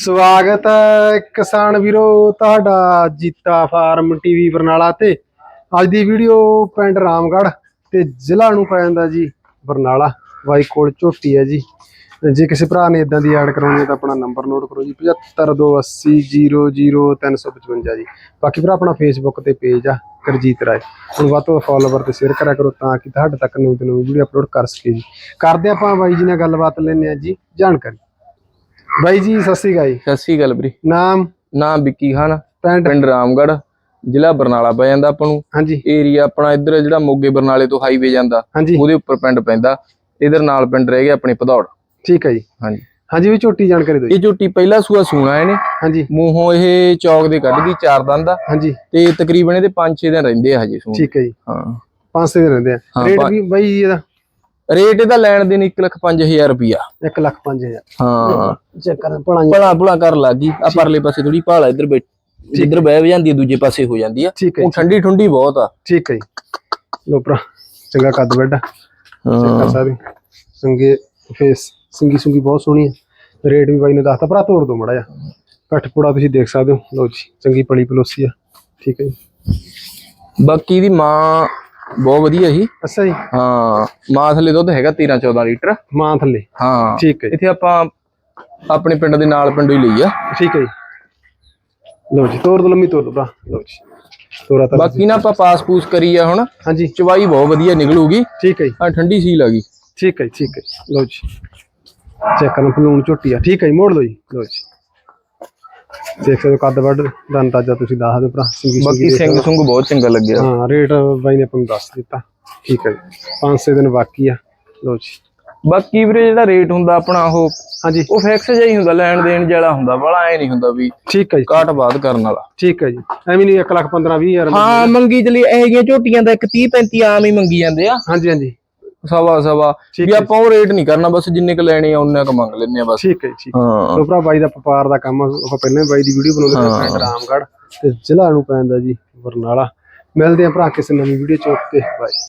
ਸਵਾਗਤ ਹੈ ਕਿਸਾਨ ਵੀਰੋ, ਤੁਹਾਡਾ ਜੀਤਾ ਫਾਰਮ ਟੀਵੀ ਬਰਨਾਲਾ ਤੇ। ਅੱਜ ਦੀ ਵੀਡੀਓ ਪਿੰਡ ਰਾਮਗੜ੍ਹ ਤੇ ਜ਼ਿਲ੍ਹਾ ਨੂੰ ਪੈ ਜਾਂਦਾ ਜੀ ਬਰਨਾਲਾ। ਬਾਈ ਕੋਲ ਝੋਟੀ ਹੈ ਜੀ। ਜੇ ਕਿਸੇ ਭਰਾ ਨੇ ਇਦਾਂ ਦੀ ਐਡ ਕਰਾਉਣੀ ਹੈ ਤਾਂ ਆਪਣਾ ਨੰਬਰ ਨੋਟ ਕਰੋ ਜੀ 7528000355 ਜੀ। ਬਾਕੀ ਭਰਾ ਆਪਣਾ ਫੇਸਬੁੱਕ ਤੇ ਪੇਜ ਆ, ਕਰਜੀਤ ਰਾਏ। ਹੁਣ ਵੱਧ ਤੋਂ ਫੋਲੋਵਰ ਤੇ ਸ਼ੇਅਰ ਕਰਿਆ ਕਰੋ ਤਾਂ ਕਿ ਤੁਹਾਡੇ ਤੱਕ ਨਵੀਂ ਤੋਂ ਨਵੀਂ ਵੀਡੀਓ ਅਪਲੋਡ ਕਰ ਸਕੀਏ ਜੀ। ਕਰਦੇ ਆਪਾਂ ਬਾਈ ਜੀ ਨਾਲ ਗੱਲਬਾਤ ਲੈਣੇ ਆ ਜੀ, ਜਾਣਕਾਰੀ। ਬਾਈ ਜੀ ਸਤਿ ਸ਼੍ਰੀ ਅਕਾਲ ਜੀ। ਸਤਿ ਸ਼੍ਰੀ ਅਕਾਲ ਵੀਰੇ। ਨਾਮ? ਨਾਮ ਵਿੱਕੀ ਖਾਨ ਪਿੰਡ? ਪਿੰਡ ਰਾਮਗੜ੍ਹ ਜ਼ਿਲ੍ਹਾ ਬਰਨਾਲਾ ਪੈ ਜਾਂਦਾ ਆਪਾਂ ਨੂੰ। ਹਾਂਜੀ। ਏਰੀਆ ਆਪਣਾ ਇੱਧਰ ਜਿਹੜਾ ਮੋਗੇ ਬਰਨਾਲੇ ਤੋਂ ਹਾਈਵੇ ਜਾਂਦਾ ਹਾਂਜੀ। ਉਹਦੇ ਉੱਪਰ ਪਿੰਡ ਪੈਂਦਾ। ਇਧਰ ਨਾਲ ਪਿੰਡ ਰਹਿ ਗਿਆ ਆਪਣੇ ਭਦੌੜ। ਠੀਕ ਹੈ ਜੀ। ਹਾਂਜੀ। ਹਾਂਜੀ ਵੀ ਝੋਟੀ ਜਾਣਕਾਰੀ ਦਿਓ ਜੀ। ਇਹ ਝੋਟੀ ਪਹਿਲਾ ਸੂਆ ਸੂਣਾ ਇਹਨੇ। ਹਾਂਜੀ। ਮੂੰਹੋਂ ਇਹ ਚੌਕ ਦੇ ਕੱਢ ਗਈ ਚਾਰ ਦੰਦ ਦਾ ਹਾਂਜੀ। ਤੇ ਤਕਰੀਬਨ ਇਹਦੇ 5-6 ਦਿਨ ਰਹਿੰਦੇ ਆ ਹਜੇ ਸੂਣ। ਠੀਕ ਹੈ ਜੀ। ਹਾਂ। ਪੰਜ ਛੇ ਦਿਨ ਰਹਿੰਦੇ ਆ। ਹਾਂ, ਰੇਟ ਵੀ ਬਾਈ ਜੀ ਇਹਦਾ? ਰੇਟ ਇਹਦਾ ਲੈਣ ਦੇਣ 1 ਲੱਖ 5000 ਰੁਪਿਆ 1 ਲੱਖ 5000 ਹਾਂ। ਚੈੱਕ ਕਰ ਪੜਾਈ ਭਲਾ ਭਲਾ ਕਰ ਲੱਗੀ ਆ ਪਰਲੇ ਪਾਸੇ ਥੋੜੀ ਭਾਲ ਆ ਇੱਧਰ ਬੈਠ ਜਿੱਧਰ ਬਹਿ ਜਾਂਦੀ ਆ ਦੂਜੇ ਪਾਸੇ ਹੋ ਜਾਂਦੀ ਆ। ਉਹ ਠੰਡੀ ਠੰਡੀ ਬਹੁਤ ਆ। ਠੀਕ ਹੈ ਜੀ। ਲੋ ਭਰਾ ਚੰਗਾ ਕੱਦ ਕਰ ਹਾਂ। ਹੋ। ਸੰਗੇ ਫੇਸ ਸਿੰਗੀ ਸੁੰਗੀ ਬਹੁਤ ਸੋਹਣੀ ਹੈ ਰੇਟ ਵੀ ਬਾਈ ਨੇ ਦੱਸਤਾ। ਭਰਾ ਤੋੜ ਦੋ ਮੜਾ ਜਾ ਕੱਠ ਪੁੜਾ ਤੁਸੀਂ ਦੇਖ ਸਕਦੇ ਹੋ। ਲੋ ਜੀ ਚੰਗੀ ਪਲੀ ਪਲੋਸੀ ਆ। ਠੀਕ ਹੈ ਜੀ। ਬਾਕੀ ਦੀ ਮਾਂ ਬਹੁਤ ਵਧੀਆ ਸੀ ਅੱਛਾ ਜੀ। ਹਾਂ ਮਾਂ ਥੱਲੇ ਦੁੱਧ ਹੈਗਾ 13 14 ਲੀਟਰ। ਮਾਂ ਥੱਲੇ। ਹਾਂ। ਠੀਕ ਹੈ ਇੱਥੇ ਆਪਾਂ ਆਪਣੇ ਪਿੰਡ ਦੇ ਨਾਲ ਪਿੰਡੋਂ ਹੀ ਲਈ ਆ। ਠੀਕ ਹੈ ਜੀ। ਲੋ ਜੀ ਤੋੜ ਦੋ ਲੰਮੀ ਤੋੜ ਦੋ ਭਰਾ ਲੋ ਜੀ। ਤੋਰਾ ਤਾਂ ਬਾਕੀ ਨਾ ਆਪਾਂ ਪਾਸ ਪੂਸ ਕਰੀ ਆ ਹੁਣ। ਹਾਂਜੀ। ਚਵਾਈ ਬਹੁਤ ਵਧੀਆ ਨਿਕਲੂਗੀ। ਠੀਕ ਹੈ ਜੀ। ਆ ਠੰਡੀ ਸੀਲ ਆ ਗਈ। ਠੀਕ ਹੈ ਜੀ, ਠੀਕ ਹੈ। ਲਓ ਜੀ। ਚੈੱਕ ਕਰਨ ਫਲੂਣ ਝੋਟੀ ਆ। ਠੀਕ ਹੈ ਜੀ ਮੋੜ ਲਓ ਜੀ। ਲਓ ਜੀ। ਦੇਖ ਸਕਦੇ ਹੋ ਕੱਦ ਵੱਡ ਦਾ ਅੰਦਾਜ਼ਾ ਤੁਸੀਂ ਦੱਸ ਦਿਓ ਭਰਾ ਸਿੰਗੀ ਬਾਕੀ ਸਿੰਘ ਸੁੰਗ ਬਹੁਤ ਚੰਗਾ ਲੱਗਿਆ। ਹਾਂ ਰੇਟ ਬਾਈ ਨੇ ਆਪਾਂ ਨੂੰ ਦੱਸ ਦਿੱਤਾ। ਠੀਕ ਹੈ ਜੀ। ਪੰਜ ਛੇ ਦਿਨ ਬਾਕੀ ਆ। ਲਓ ਜੀ। ਬਾਕੀ ਵੀਰੇ ਜਿਹੜਾ ਰੇਟ ਹੁੰਦਾ ਆਪਣਾ ਉਹ ਹਾਂਜੀ। ਉਹ ਫਿਕਸ ਜਿਹਾ ਹੀ ਹੁੰਦਾ ਲੈਣ ਦੇਣ ਜਿਹੜਾ ਹੁੰਦਾ ਬੜਾ ਐ ਨਹੀਂ ਹੁੰਦਾ ਵੀ ਠੀਕ ਹੈ ਜੀ। ਕਾਟ ਬਾਦ ਕਰਨ ਵਾਲਾ। ਠੀਕ ਹੈ ਜੀ। ਐਵੇਂ ਨਹੀਂ 1 ਲੱਖ 15 20 ਹਜ਼ਾਰ ਹਾਂ ਮੰਗੀ ਚਲੀ ਇਹ ਜਿਹੀਆਂ ਝੋਟੀਆਂ ਦਾ ਇੱਕ 30 35 ਆਮ ਹੀ ਮੰਗੀ ਜਾਂਦੇ ਆ। ਹਾਂਜੀ ਹਾਂਜੀ। ਸਵਾ ਸਵਾ। ਵੀ ਆਪਾਂ ਉਹ ਰੇਟ ਨਹੀਂ ਕਰਨਾ ਬਸ ਜਿੰਨੇ ਕ ਲੈਣੇ ਆ ਉਹਨੇ ਕ ਮੰਗ ਲੈਣੇ ਆ ਬਸ। ਠੀਕ ਹੈ ਠੀਕ ਹਾਂ। ਭਰਾ ਬਾਈ ਦਾ ਵਪਾਰ ਦਾ ਕੰਮ ਆਪਾਂ ਪਹਿਲਾਂ ਬਾਈ ਦੀ ਵੀਡੀਓ ਬਣਾਉਂਦੇ ਪਿੰਡ ਰਾਮਗੜ੍ਹ ਤੇ ਜ਼ਿਲ੍ਹਾ ਨੂੰ ਪੈਂਦਾ ਜੀ ਬਰਨਾਲਾ। ਮਿਲਦੇ ਆ ਭਰਾ ਕਿਸੇ ਨਵੀਂ ਵੀਡੀਓ ਚ ਓਕੇ ਬਾਏ।